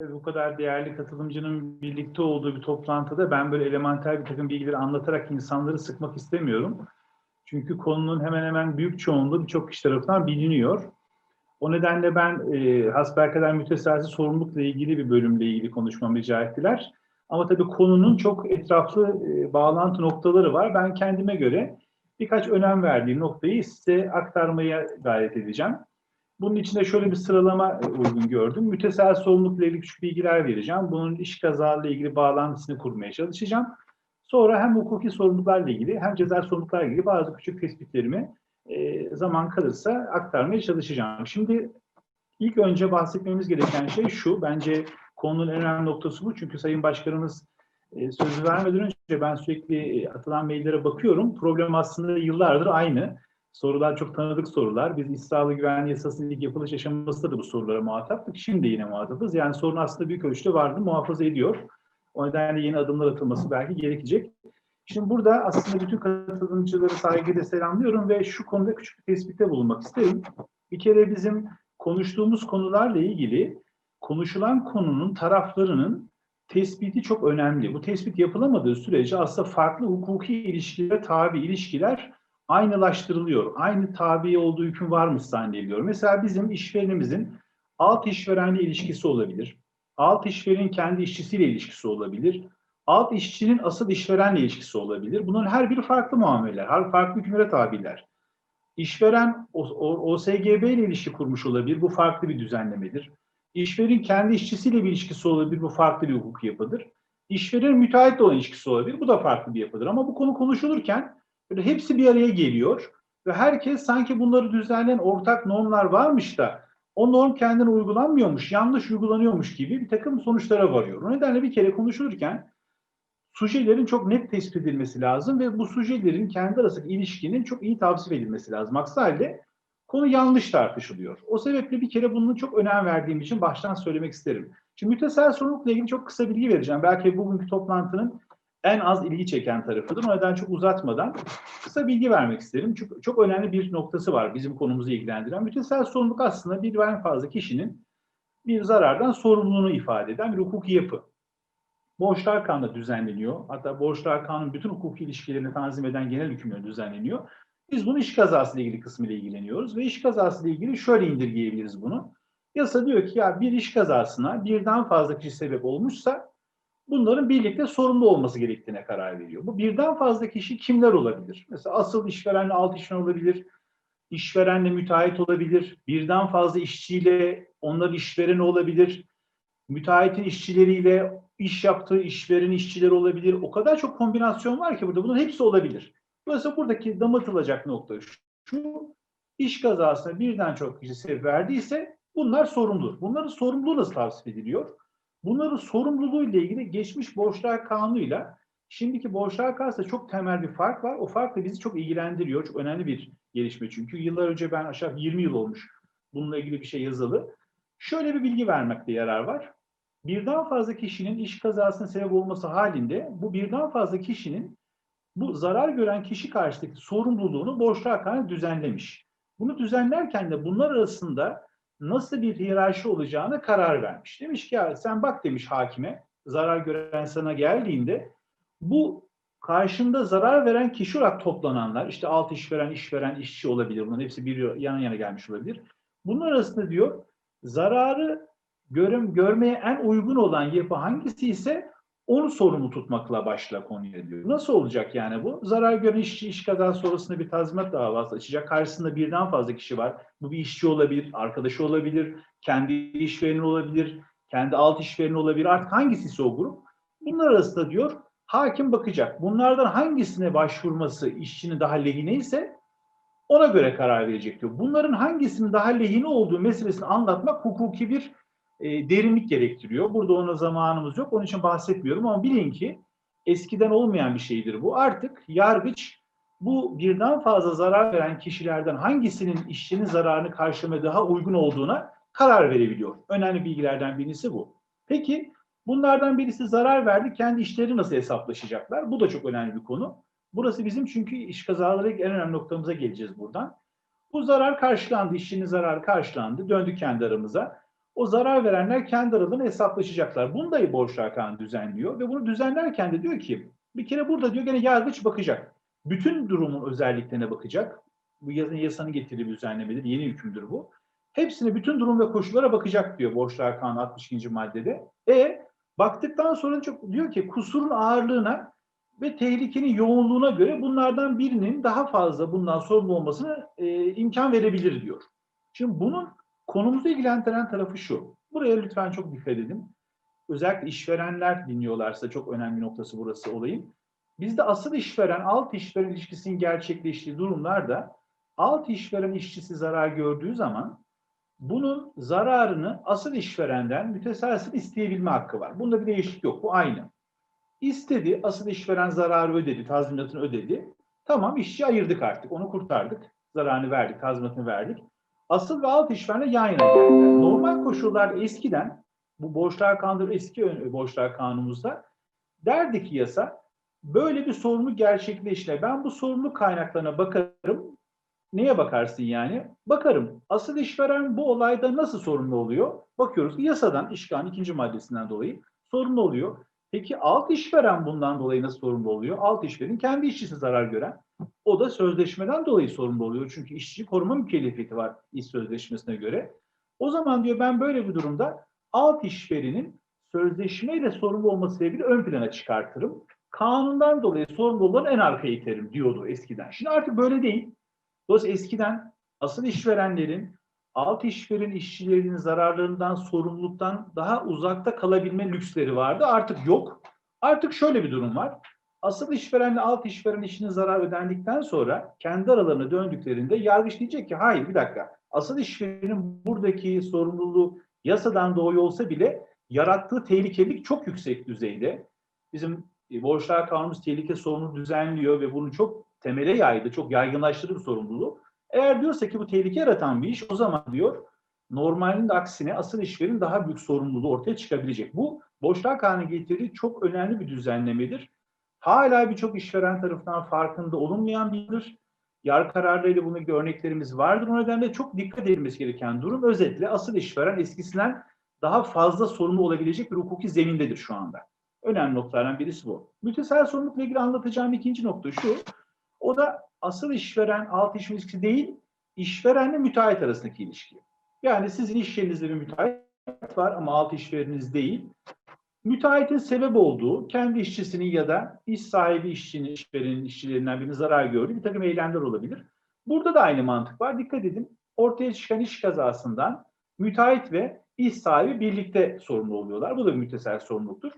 bu kadar değerli katılımcının birlikte olduğu bir toplantıda ben böyle elementer bir takım bilgileri anlatarak insanları sıkmak istemiyorum. Çünkü konunun hemen hemen büyük çoğunluğu birçok kişi tarafından biliniyor. O nedenle ben e, hasbelkader müteselsiz sorumlulukla ilgili bir bölümle ilgili konuşmamı rica ettiler. Ama tabii konunun çok etraflı e, bağlantı noktaları var. Ben kendime göre birkaç önem verdiğim noktayı size aktarmaya gayret edeceğim. Bunun içinde şöyle bir sıralama uygun gördüm. Mütesel sorumlulukla ilgili küçük bilgiler vereceğim. Bunun iş kazalarıyla ilgili bağlantısını kurmaya çalışacağım. Sonra hem hukuki sorumluluklarla ilgili hem ceza sorumluluklarla ilgili bazı küçük tespitlerimi e, zaman kalırsa aktarmaya çalışacağım. Şimdi ilk önce bahsetmemiz gereken şey şu. Bence konunun en önemli noktası bu. Çünkü Sayın Başkanımız e, sözü vermeden önce ben sürekli e, atılan maillere bakıyorum. Problem aslında yıllardır aynı. Sorular çok tanıdık sorular. Biz Sağlığı Güvenliği Yasası'nın ilk yapılış aşamasında da bu sorulara muhataptık. Şimdi yine muhatabız. Yani sorun aslında büyük ölçüde vardı, muhafaza ediyor. O nedenle yeni adımlar atılması belki gerekecek. Şimdi burada aslında bütün katılımcıları saygıyla selamlıyorum ve şu konuda küçük bir tespitte bulunmak isterim. Bir kere bizim konuştuğumuz konularla ilgili konuşulan konunun taraflarının tespiti çok önemli. Bu tespit yapılamadığı sürece aslında farklı hukuki ilişkilere tabi ilişkiler aynılaştırılıyor. Aynı tabi olduğu hüküm varmış zannediliyor. Mesela bizim işverenimizin alt işverenle ilişkisi olabilir. Alt işverenin kendi işçisiyle ilişkisi olabilir. Alt işçinin asıl işverenle ilişkisi olabilir. Bunların her biri farklı muameleler, her farklı hükümlere tabiler. İşveren OSGB ile ilişki kurmuş olabilir. Bu farklı bir düzenlemedir. İşverenin kendi işçisiyle bir ilişkisi olabilir. Bu farklı bir hukuk yapıdır. İşverenin müteahhitle olan ilişkisi olabilir. Bu da farklı bir yapıdır. Ama bu konu konuşulurken böyle hepsi bir araya geliyor ve herkes sanki bunları düzenleyen ortak normlar varmış da o norm kendine uygulanmıyormuş, yanlış uygulanıyormuş gibi bir takım sonuçlara varıyor. O nedenle bir kere konuşulurken sujelerin çok net tespit edilmesi lazım ve bu sujelerin kendi arasındaki ilişkinin çok iyi tavsiye edilmesi lazım. Aksi halde konu yanlış tartışılıyor. O sebeple bir kere bunun çok önem verdiğim için baştan söylemek isterim. Şimdi mütesel sorumlulukla ilgili çok kısa bilgi vereceğim. Belki bugünkü toplantının en az ilgi çeken tarafıdır. O yüzden çok uzatmadan kısa bilgi vermek isterim. Çünkü çok önemli bir noktası var bizim konumuzu ilgilendiren. Mütesel sorumluluk aslında bir veya fazla kişinin bir zarardan sorumluluğunu ifade eden bir hukuki yapı. Borçlar Kanunu düzenleniyor. Hatta Borçlar Kanunu bütün hukuki ilişkilerini tanzim eden genel hükümleri düzenleniyor. Biz bunu iş kazası ile ilgili kısmıyla ilgileniyoruz ve iş kazası ile ilgili şöyle indirgeyebiliriz bunu. Yasa diyor ki ya bir iş kazasına birden fazla kişi sebep olmuşsa bunların birlikte sorumlu olması gerektiğine karar veriyor. Bu birden fazla kişi kimler olabilir? Mesela asıl işverenle alt işveren olabilir, işverenle müteahhit olabilir, birden fazla işçiyle onlar işveren olabilir, müteahhitin işçileriyle iş yaptığı işveren işçileri olabilir. O kadar çok kombinasyon var ki burada bunun hepsi olabilir. Dolayısıyla buradaki damatılacak nokta şu, iş kazasına birden çok kişi sebep verdiyse bunlar sorumludur. Bunların sorumluluğu nasıl tavsiye ediliyor? Bunların sorumluluğu ile ilgili geçmiş borçlar kanunuyla şimdiki borçlar karşısında çok temel bir fark var. O fark da bizi çok ilgilendiriyor. Çok önemli bir gelişme çünkü. Yıllar önce ben aşağı 20 yıl olmuş bununla ilgili bir şey yazılı. Şöyle bir bilgi vermekte yarar var. Birden fazla kişinin iş kazasına sebep olması halinde bu birden fazla kişinin bu zarar gören kişi karşıdaki sorumluluğunu borçlar kanunu düzenlemiş. Bunu düzenlerken de bunlar arasında nasıl bir hiyerarşi olacağını karar vermiş. Demiş ki sen bak demiş hakime zarar gören sana geldiğinde bu karşında zarar veren kişi olarak toplananlar işte alt işveren, işveren, işçi olabilir. Bunların hepsi bir yan yana gelmiş olabilir. Bunlar arasında diyor zararı görüm, görmeye en uygun olan yapı hangisi ise onu sorumlu tutmakla başla konuya diyor. Nasıl olacak yani bu? Zarar gören işçi iş kazası sonrasında bir tazminat davası açacak. Karşısında birden fazla kişi var. Bu bir işçi olabilir, arkadaşı olabilir, kendi işvereni olabilir, kendi alt işvereni olabilir. Artık hangisi o grup? Bunlar arasında diyor hakim bakacak. Bunlardan hangisine başvurması işçinin daha lehine ise ona göre karar verecek diyor. Bunların hangisinin daha lehine olduğu meselesini anlatmak hukuki bir e, derinlik gerektiriyor. Burada ona zamanımız yok. Onun için bahsetmiyorum ama bilin ki eskiden olmayan bir şeydir bu. Artık yargıç bu birden fazla zarar veren kişilerden hangisinin işçinin zararını karşılamaya daha uygun olduğuna karar verebiliyor. Önemli bilgilerden birisi bu. Peki bunlardan birisi zarar verdi. Kendi işleri nasıl hesaplaşacaklar? Bu da çok önemli bir konu. Burası bizim çünkü iş kazaları en önemli noktamıza geleceğiz buradan. Bu zarar karşılandı, işçinin zararı karşılandı. Döndü kendi aramıza. O zarar verenler kendi aralarında hesaplaşacaklar. Bunu da kanunu düzenliyor ve bunu düzenlerken de diyor ki bir kere burada diyor gene yargıç bakacak. Bütün durumun özelliklerine bakacak. Bu yasanın getirdiği düzenlemedir. Yeni hükümdür bu. Hepsine bütün durum ve koşullara bakacak diyor borçlar kanunu 62. maddede. E baktıktan sonra çok diyor ki kusurun ağırlığına ve tehlikenin yoğunluğuna göre bunlardan birinin daha fazla bundan sorumlu olmasına e, imkan verebilir diyor. Şimdi bunun konumuzu ilgilendiren tarafı şu. Buraya lütfen çok dikkat edin. Özellikle işverenler dinliyorlarsa çok önemli noktası burası olayın. Bizde asıl işveren alt işveren ilişkisinin gerçekleştiği durumlarda alt işveren işçisi zarar gördüğü zaman bunun zararını asıl işverenden müteselsiz isteyebilme hakkı var. Bunda bir değişiklik yok. Bu aynı. İstedi, asıl işveren zararı ödedi, tazminatını ödedi. Tamam işçi ayırdık artık, onu kurtardık. Zararını verdik, tazminatını verdik. Asıl ve alt işverenle yan yana geldiler. Normal koşullar eskiden, bu borçlar kanunu eski ön- borçlar kanunumuzda derdi ki yasa, böyle bir sorumlu gerçekleşine ben bu sorumlu kaynaklarına bakarım. Neye bakarsın yani? Bakarım. Asıl işveren bu olayda nasıl sorumlu oluyor? Bakıyoruz ki yasadan, işgalin ikinci maddesinden dolayı sorumlu oluyor. Peki alt işveren bundan dolayı nasıl sorumlu oluyor? Alt işverenin kendi işçisi zarar gören. O da sözleşmeden dolayı sorumlu oluyor. Çünkü işçi koruma mükellefiyeti var iş sözleşmesine göre. O zaman diyor ben böyle bir durumda alt işverenin sözleşmeyle sorumlu olması ilgili ön plana çıkartırım. Kanundan dolayı sorumlu olanı en arkaya iterim diyordu eskiden. Şimdi artık böyle değil. Dolayısıyla eskiden asıl işverenlerin alt işveren işçilerinin zararlarından, sorumluluktan daha uzakta kalabilme lüksleri vardı. Artık yok. Artık şöyle bir durum var. Asıl işverenle alt işveren işinin zarar ödendikten sonra kendi aralarına döndüklerinde yargıç diyecek ki hayır bir dakika. Asıl işverenin buradaki sorumluluğu yasadan doğuyor olsa bile yarattığı tehlikelik çok yüksek düzeyde. Bizim e, borçlar kanunumuz tehlike sorunu düzenliyor ve bunu çok temele yaydı, çok yaygınlaştırdı bu sorumluluğu. Eğer diyorsa ki bu tehlike yaratan bir iş o zaman diyor normalin aksine asıl işverin daha büyük sorumluluğu ortaya çıkabilecek. Bu borçlar kanunu getirdiği çok önemli bir düzenlemedir. Hala birçok işveren tarafından farkında olunmayan biridir. Yargı kararlarıyla bunun gibi örneklerimiz vardır. O nedenle çok dikkat edilmesi gereken durum özetle asıl işveren eskisinden daha fazla sorumlu olabilecek bir hukuki zemindedir şu anda. Önemli noktalardan birisi bu. Mütesel sorumlulukla ilgili anlatacağım ikinci nokta şu. O da asıl işveren alt iş ilişkisi değil, işverenle müteahhit arasındaki ilişki. Yani sizin iş yerinizde bir müteahhit var ama alt işvereniniz değil. Müteahhitin sebep olduğu kendi işçisinin ya da iş sahibi işçinin, işverenin işçilerinden birinin zarar gördüğü bir takım eylemler olabilir. Burada da aynı mantık var. Dikkat edin. Ortaya çıkan iş kazasından müteahhit ve iş sahibi birlikte sorumlu oluyorlar. Bu da bir mütesel sorumluluktur.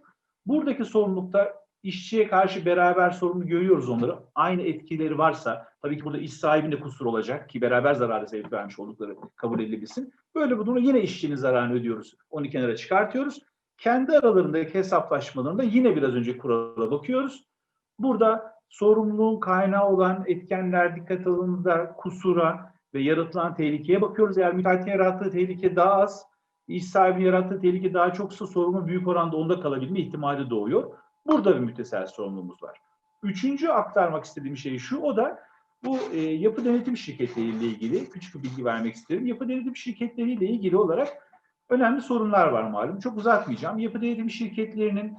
Buradaki sorumlulukta işçiye karşı beraber sorumlu görüyoruz onları. Aynı etkileri varsa tabii ki burada iş sahibinde kusur olacak ki beraber zararı sebep vermiş oldukları kabul edilebilsin. Böyle bir durumda yine işçinin zararını ödüyoruz. Onu kenara çıkartıyoruz. Kendi aralarındaki hesaplaşmalarında yine biraz önce kurala bakıyoruz. Burada sorumluluğun kaynağı olan etkenler dikkat alındığında kusura ve yaratılan tehlikeye bakıyoruz. Eğer müteahhitin yarattığı tehlike daha az, iş sahibi yarattığı tehlike daha çoksa sorumlu büyük oranda onda kalabilme ihtimali doğuyor. Burada bir mütesel sorumluluğumuz var. Üçüncü aktarmak istediğim şey şu, o da bu e, yapı denetim şirketleriyle ilgili küçük bir bilgi vermek isterim. Yapı denetim şirketleriyle ilgili olarak önemli sorunlar var malum. Çok uzatmayacağım. Yapı denetim şirketlerinin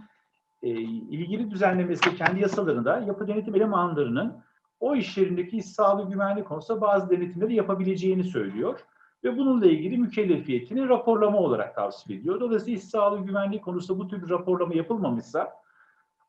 e, ilgili düzenlemesi kendi yasalarında yapı denetim elemanlarının o iş yerindeki sağlığı güvenlik konusunda bazı denetimleri yapabileceğini söylüyor. Ve bununla ilgili mükellefiyetini raporlama olarak tavsiye ediyor. Dolayısıyla sağlığı güvenliği konusunda bu tür bir raporlama yapılmamışsa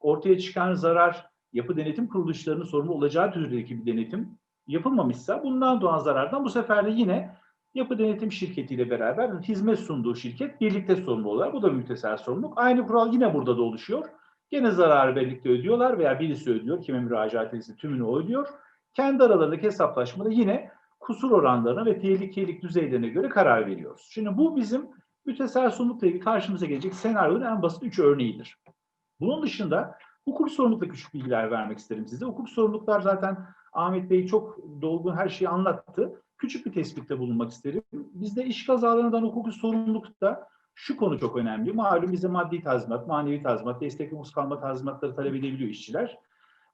ortaya çıkan zarar yapı denetim kuruluşlarının sorumlu olacağı türdeki bir denetim yapılmamışsa bundan doğan zarardan bu sefer de yine yapı denetim şirketiyle beraber hizmet sunduğu şirket birlikte sorumlu oluyor. Bu da bir mütesel sorumluluk. Aynı kural yine burada da oluşuyor. Gene zararı birlikte ödüyorlar veya birisi ödüyor, kime müracaat edilse tümünü o ödüyor. Kendi aralarındaki hesaplaşmada yine kusur oranlarına ve tehlikelik düzeylerine göre karar veriyoruz. Şimdi bu bizim mütesel sorumlulukla ilgili karşımıza gelecek senaryonun en basit üç örneğidir. Bunun dışında hukuk sorumlulukla küçük bilgiler vermek isterim size. Hukuk sorumluluklar zaten Ahmet Bey çok dolgun her şeyi anlattı. Küçük bir tespitte bulunmak isterim. Bizde iş kazalarından hukuki sorumlulukta şu konu çok önemli. Malum bize maddi tazminat, manevi tazminat, destek hukuksuz kalma tazminatları talep edebiliyor işçiler.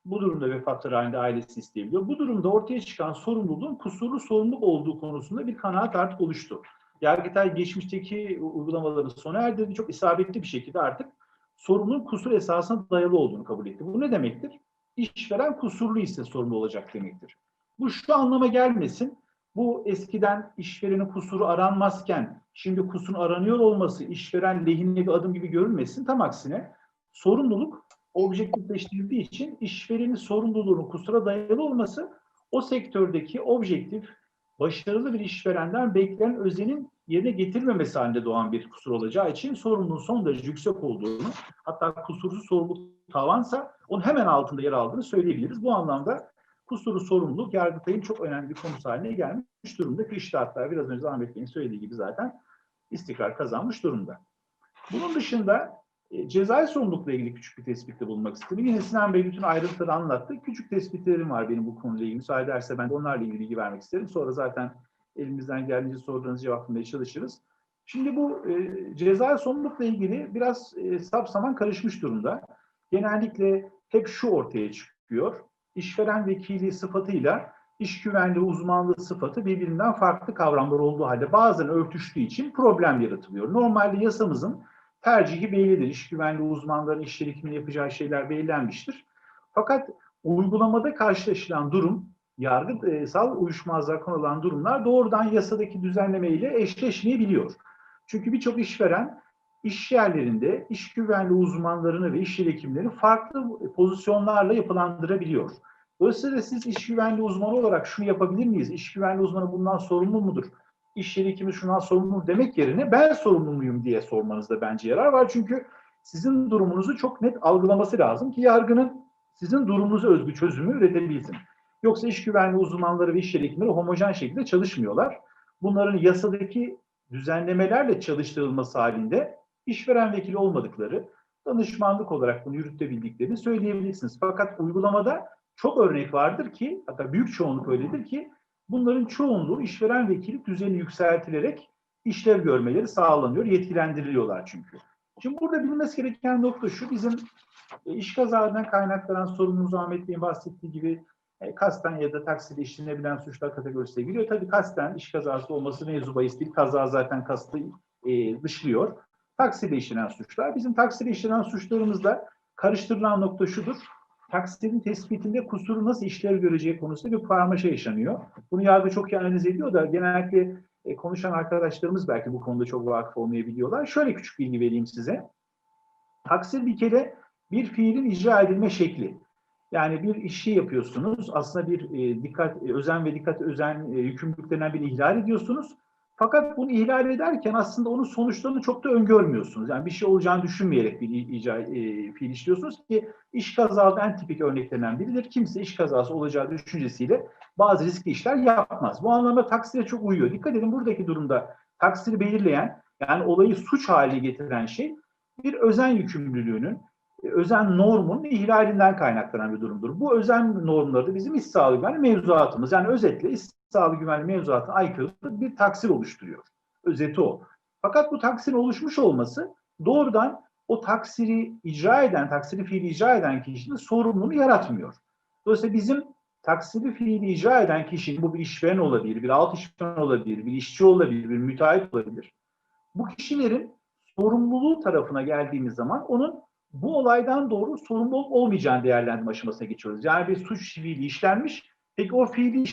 Bu durumda vefatları halinde ailesi isteyebiliyor. Bu durumda ortaya çıkan sorumluluğun kusurlu sorumluluk olduğu konusunda bir kanaat artık oluştu. Yargıtay geçmişteki uygulamaları sona erdirdi. Çok isabetli bir şekilde artık sorunun kusur esasına dayalı olduğunu kabul etti. Bu ne demektir? İşveren kusurlu ise sorumlu olacak demektir. Bu şu anlama gelmesin. Bu eskiden işverenin kusuru aranmazken şimdi kusurun aranıyor olması işveren lehine bir adım gibi görülmesin. Tam aksine sorumluluk objektifleştirildiği için işverenin sorumluluğunun kusura dayalı olması o sektördeki objektif, başarılı bir işverenden beklenen özenin yerine getirilmemesi halinde doğan bir kusur olacağı için sorumluluğun son derece yüksek olduğunu, hatta kusursuz sorumluluk tavansa onun hemen altında yer aldığını söyleyebiliriz. Bu anlamda kusuru sorumluluk Yargıtay'ın çok önemli bir konusu haline gelmiş durumda. Kışta hatta biraz önce Ahmet Bey'in söylediği gibi zaten istikrar kazanmış durumda. Bunun dışında e, cezai sorumlulukla ilgili küçük bir tespitte bulunmak istedim. Yine Sinan Bey bütün ayrıntıları anlattı. Küçük tespitlerim var benim bu konuyla ilgili. Müsaade ederse ben de onlarla ilgili bilgi vermek isterim. Sonra zaten elimizden geldiğince sorularınızı cevaplamaya çalışırız. Şimdi bu e, cezai sorumlulukla ilgili biraz e, sapsaman karışmış durumda. Genellikle hep şu ortaya çıkıyor. İşveren vekili sıfatıyla iş güvenliği uzmanlığı sıfatı birbirinden farklı kavramlar olduğu halde bazen örtüştüğü için problem yaratılıyor. Normalde yasamızın tercihi bellidir. İş güvenliği uzmanlarının iş yeri yapacağı şeyler belirlenmiştir. Fakat uygulamada karşılaşılan durum, yargısal uyuşmazlığa konulan durumlar doğrudan yasadaki düzenleme ile eşleşmeyebiliyor. Çünkü birçok işveren iş yerlerinde iş güvenliği uzmanlarını ve iş yeri hekimlerini farklı pozisyonlarla yapılandırabiliyor. Dolayısıyla siz iş güvenliği uzmanı olarak şunu yapabilir miyiz? İş güvenliği uzmanı bundan sorumlu mudur? İş yeri hekimi şundan sorumlu demek yerine ben sorumlu muyum diye sormanızda bence yarar var. Çünkü sizin durumunuzu çok net algılaması lazım ki yargının sizin durumunuza özgü çözümü üretebilsin. Yoksa iş güvenliği uzmanları ve iş yeri hekimleri homojen şekilde çalışmıyorlar. Bunların yasadaki düzenlemelerle çalıştırılması halinde işveren vekili olmadıkları, danışmanlık olarak bunu yürütebildiklerini söyleyebilirsiniz. Fakat uygulamada çok örnek vardır ki, hatta büyük çoğunluk öyledir ki, bunların çoğunluğu işveren vekili düzeni yükseltilerek işlev görmeleri sağlanıyor, yetkilendiriliyorlar çünkü. Şimdi burada bilmesi gereken nokta şu, bizim e, iş kazalarından kaynaklanan sorunumuz Ahmet Bey'in bahsettiği gibi e, kasten ya da takside işlenebilen suçlar kategorisine giriyor. Tabii kasten iş kazası olması mevzu bahis değil. Kaza zaten kastı e, dışlıyor. Takside işlenen suçlar. Bizim takside işlenen suçlarımızda karıştırılan nokta şudur. Taksidin tespitinde kusuru nasıl işler göreceği konusunda bir karmaşa yaşanıyor. Bunu yargı çok iyi analiz ediyor da genellikle e, konuşan arkadaşlarımız belki bu konuda çok vakıf olmayabiliyorlar. Şöyle küçük bilgi vereyim size. Taksit bir kere bir fiilin icra edilme şekli. Yani bir işi yapıyorsunuz. Aslında bir e, dikkat, e, özen ve dikkat özen e, yükümlülüklerinden bir ihlal ediyorsunuz. Fakat bunu ihlal ederken aslında onun sonuçlarını çok da öngörmüyorsunuz. Yani bir şey olacağını düşünmeyerek bir ica, e, fiil işliyorsunuz ki iş kazası en tipik örneklerinden biridir. Kimse iş kazası olacağı düşüncesiyle bazı riskli işler yapmaz. Bu anlamda taksire çok uyuyor. Dikkat edin buradaki durumda taksiri belirleyen yani olayı suç haline getiren şey bir özen yükümlülüğünün özen normun ihlalinden kaynaklanan bir durumdur. Bu özen normları da bizim iş sağlığı güvenliği mevzuatımız. Yani özetle iş sağlığı güvenliği mevzuatına aykırı bir taksir oluşturuyor. Özeti o. Fakat bu taksirin oluşmuş olması doğrudan o taksiri icra eden, taksiri fiili icra eden kişinin sorumluluğunu yaratmıyor. Dolayısıyla bizim taksiri fiili icra eden kişinin bu bir işveren olabilir, bir alt işveren olabilir, bir işçi olabilir, bir müteahhit olabilir. Bu kişilerin sorumluluğu tarafına geldiğimiz zaman onun bu olaydan doğru sorumlu olmayacağını değerlendirme aşamasına geçiyoruz. Yani bir suç fiili işlenmiş, peki o fiili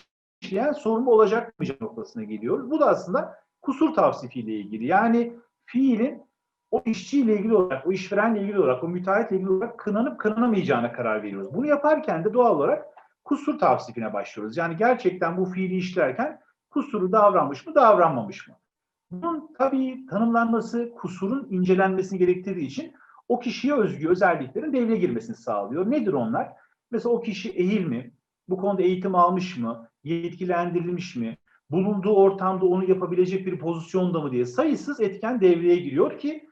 işleyen sorumlu olacak mı noktasına geliyoruz. Bu da aslında kusur tavsifiyle ilgili. Yani fiilin o işçiyle ilgili olarak, o işverenle ilgili olarak, o müteahhitle ilgili olarak kınanıp kınanamayacağına karar veriyoruz. Bunu yaparken de doğal olarak kusur tavsifine başlıyoruz. Yani gerçekten bu fiili işlerken kusuru davranmış mı, davranmamış mı? Bunun tabii tanımlanması, kusurun incelenmesini gerektirdiği için o kişiye özgü özelliklerin devreye girmesini sağlıyor. Nedir onlar? Mesela o kişi ehil mi? Bu konuda eğitim almış mı? Yetkilendirilmiş mi? Bulunduğu ortamda onu yapabilecek bir pozisyonda mı diye sayısız etken devreye giriyor ki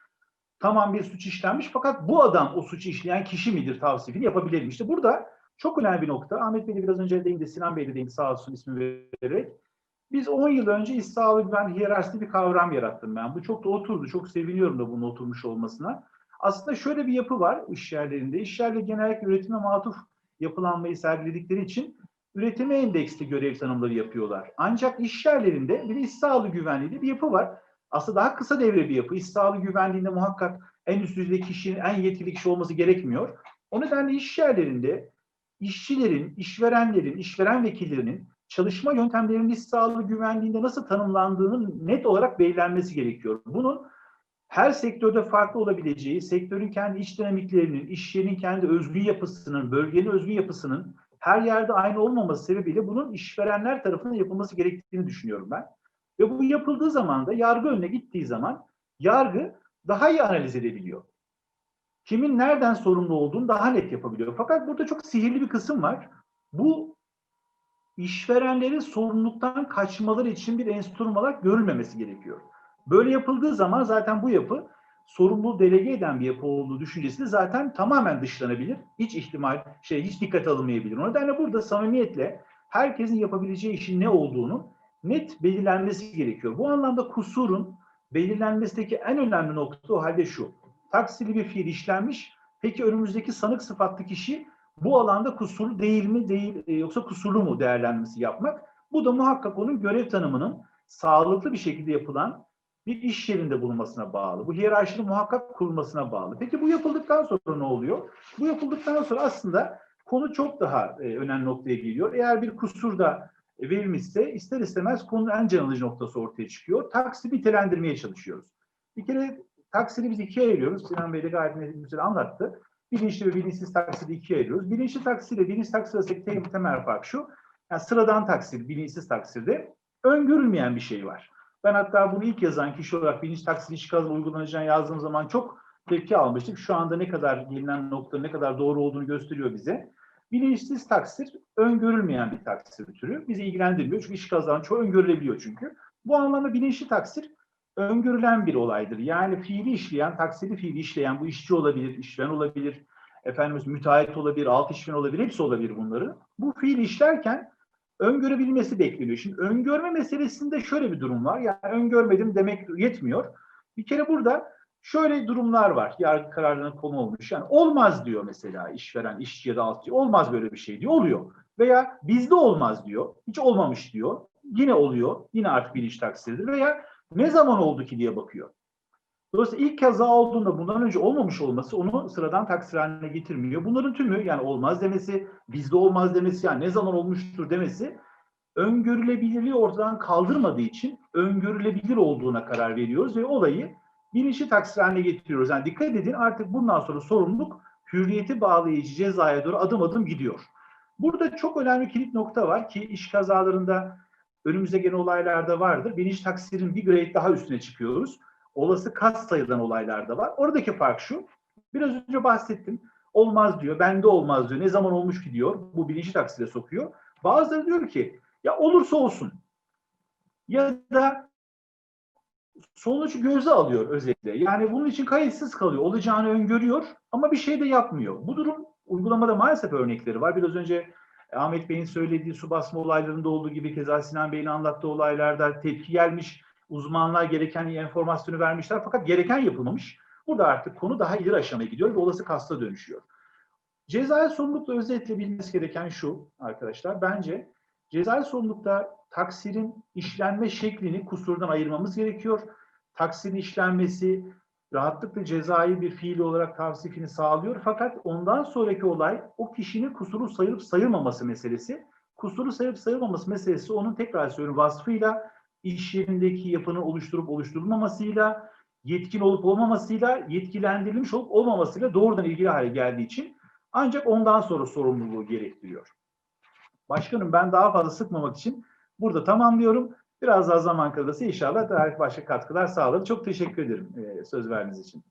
tamam bir suç işlenmiş fakat bu adam o suçu işleyen kişi midir tavsifini yapabilelim. İşte burada çok önemli bir nokta. Ahmet Bey de biraz önce değindi, Sinan Bey de değindi sağ olsun ismi vererek. Biz 10 yıl önce iş sağlığı güven hiyerarşisi bir kavram yarattım ben. Bu çok da oturdu. Çok seviniyorum da bunun oturmuş olmasına. Aslında şöyle bir yapı var iş yerlerinde. İş yerleri genellikle üretime matuf yapılanmayı sergiledikleri için üretime endeksli görev tanımları yapıyorlar. Ancak iş yerlerinde bir iş sağlığı güvenliği bir yapı var. Aslında daha kısa devre bir yapı. İş sağlığı güvenliğinde muhakkak en üst düzey kişinin en yetkili kişi olması gerekmiyor. O nedenle iş yerlerinde işçilerin, işverenlerin, işveren vekillerinin çalışma yöntemlerinin iş sağlığı güvenliğinde nasıl tanımlandığının net olarak belirlenmesi gerekiyor. Bunun her sektörde farklı olabileceği, sektörün kendi iç dinamiklerinin, iş yerinin kendi özgün yapısının, bölgenin özgün yapısının her yerde aynı olmaması sebebiyle bunun işverenler tarafından yapılması gerektiğini düşünüyorum ben. Ve bu yapıldığı zaman da yargı önüne gittiği zaman yargı daha iyi analiz edebiliyor. Kimin nereden sorumlu olduğunu daha net yapabiliyor. Fakat burada çok sihirli bir kısım var. Bu işverenlerin sorumluluktan kaçmaları için bir enstrüman olarak görülmemesi gerekiyor. Böyle yapıldığı zaman zaten bu yapı sorumluluğu delege eden bir yapı olduğu düşüncesi zaten tamamen dışlanabilir. Hiç ihtimal, şey hiç dikkat alınmayabilir. O nedenle burada samimiyetle herkesin yapabileceği işin ne olduğunu net belirlenmesi gerekiyor. Bu anlamda kusurun belirlenmesindeki en önemli nokta o halde şu. Taksili bir fiil işlenmiş. Peki önümüzdeki sanık sıfatlı kişi bu alanda kusurlu değil mi değil e, yoksa kusurlu mu değerlenmesi yapmak. Bu da muhakkak onun görev tanımının sağlıklı bir şekilde yapılan bir iş yerinde bulunmasına bağlı. Bu hiyerarşinin muhakkak kurulmasına bağlı. Peki bu yapıldıktan sonra ne oluyor? Bu yapıldıktan sonra aslında konu çok daha e, önemli noktaya geliyor. Eğer bir kusur da verilmişse ister istemez konunun en can alıcı noktası ortaya çıkıyor. Taksiri nitelendirmeye çalışıyoruz. Bir kere taksiri biz ikiye ayırıyoruz. Sinan Bey de gayet güzel anlattı. Bilinçli ve bilinçsiz taksiri ikiye ayırıyoruz. Bilinçli taksirle bilinçsiz taksir arasındaki temel fark şu. Yani sıradan taksir, bilinçsiz taksirde öngörülmeyen bir şey var. Ben hatta bunu ilk yazan kişi olarak bilinç taksir iş kazanı uygulanacağını yazdığım zaman çok tepki almıştık. Şu anda ne kadar gelinen nokta ne kadar doğru olduğunu gösteriyor bize. Bilinçsiz taksir öngörülmeyen bir taksir türü. Bizi ilgilendirmiyor çünkü iş kazanı çoğu öngörülebiliyor çünkü. Bu anlamda bilinçli taksir öngörülen bir olaydır. Yani fiili işleyen, taksiri fiili işleyen bu işçi olabilir, işveren olabilir, efendimiz müteahhit olabilir, alt işveren olabilir, hepsi olabilir bunları. Bu fiil işlerken öngörebilmesi bekleniyor. Şimdi öngörme meselesinde şöyle bir durum var. Yani öngörmedim demek yetmiyor. Bir kere burada şöyle durumlar var. Yargı kararlarına konu olmuş. Yani olmaz diyor mesela işveren, işçi ya da altçı. Olmaz böyle bir şey diyor. Oluyor. Veya bizde olmaz diyor. Hiç olmamış diyor. Yine oluyor. Yine artık bilinç taksiridir. Veya ne zaman oldu ki diye bakıyor. Dolayısıyla ilk kaza olduğunda bundan önce olmamış olması onu sıradan taksir haline getirmiyor. Bunların tümü yani olmaz demesi, bizde olmaz demesi, yani ne zaman olmuştur demesi öngörülebilirliği ortadan kaldırmadığı için öngörülebilir olduğuna karar veriyoruz ve olayı bilinçli taksir haline getiriyoruz. Yani dikkat edin artık bundan sonra sorumluluk hürriyeti bağlayıcı cezaya doğru adım adım gidiyor. Burada çok önemli kilit nokta var ki iş kazalarında önümüze gelen olaylarda vardır. Bilinç taksirin bir grade daha üstüne çıkıyoruz olası kas sayılan olaylar da var. Oradaki fark şu. Biraz önce bahsettim. Olmaz diyor. Bende olmaz diyor. Ne zaman olmuş ki diyor. Bu bilinci taksire sokuyor. Bazıları diyor ki ya olursa olsun. Ya da sonuç göze alıyor özetle. Yani bunun için kayıtsız kalıyor. Olacağını öngörüyor ama bir şey de yapmıyor. Bu durum uygulamada maalesef örnekleri var. Biraz önce Ahmet Bey'in söylediği su basma olaylarında olduğu gibi keza Sinan Bey'in anlattığı olaylarda tepki gelmiş uzmanlar gereken enformasyonu vermişler fakat gereken yapılmamış. Burada artık konu daha ileri aşamaya gidiyor ve olası kasta dönüşüyor. Cezai sorumlulukla özetle bilmesi gereken şu arkadaşlar. Bence cezai sorumlulukta taksirin işlenme şeklini kusurdan ayırmamız gerekiyor. Taksirin işlenmesi rahatlıkla cezai bir fiil olarak tavsifini sağlıyor. Fakat ondan sonraki olay o kişinin kusuru sayılıp sayılmaması meselesi. Kusuru sayıp sayılmaması meselesi onun tekrar söylüyorum vasfıyla iş yerindeki yapının oluşturup oluşturulmamasıyla, yetkin olup olmamasıyla, yetkilendirilmiş olup olmamasıyla doğrudan ilgili hale geldiği için ancak ondan sonra sorumluluğu gerektiriyor. Başkanım ben daha fazla sıkmamak için burada tamamlıyorum. Biraz daha zaman kalırsa inşallah daha başka katkılar sağlarım. Çok teşekkür ederim söz verdiğiniz için.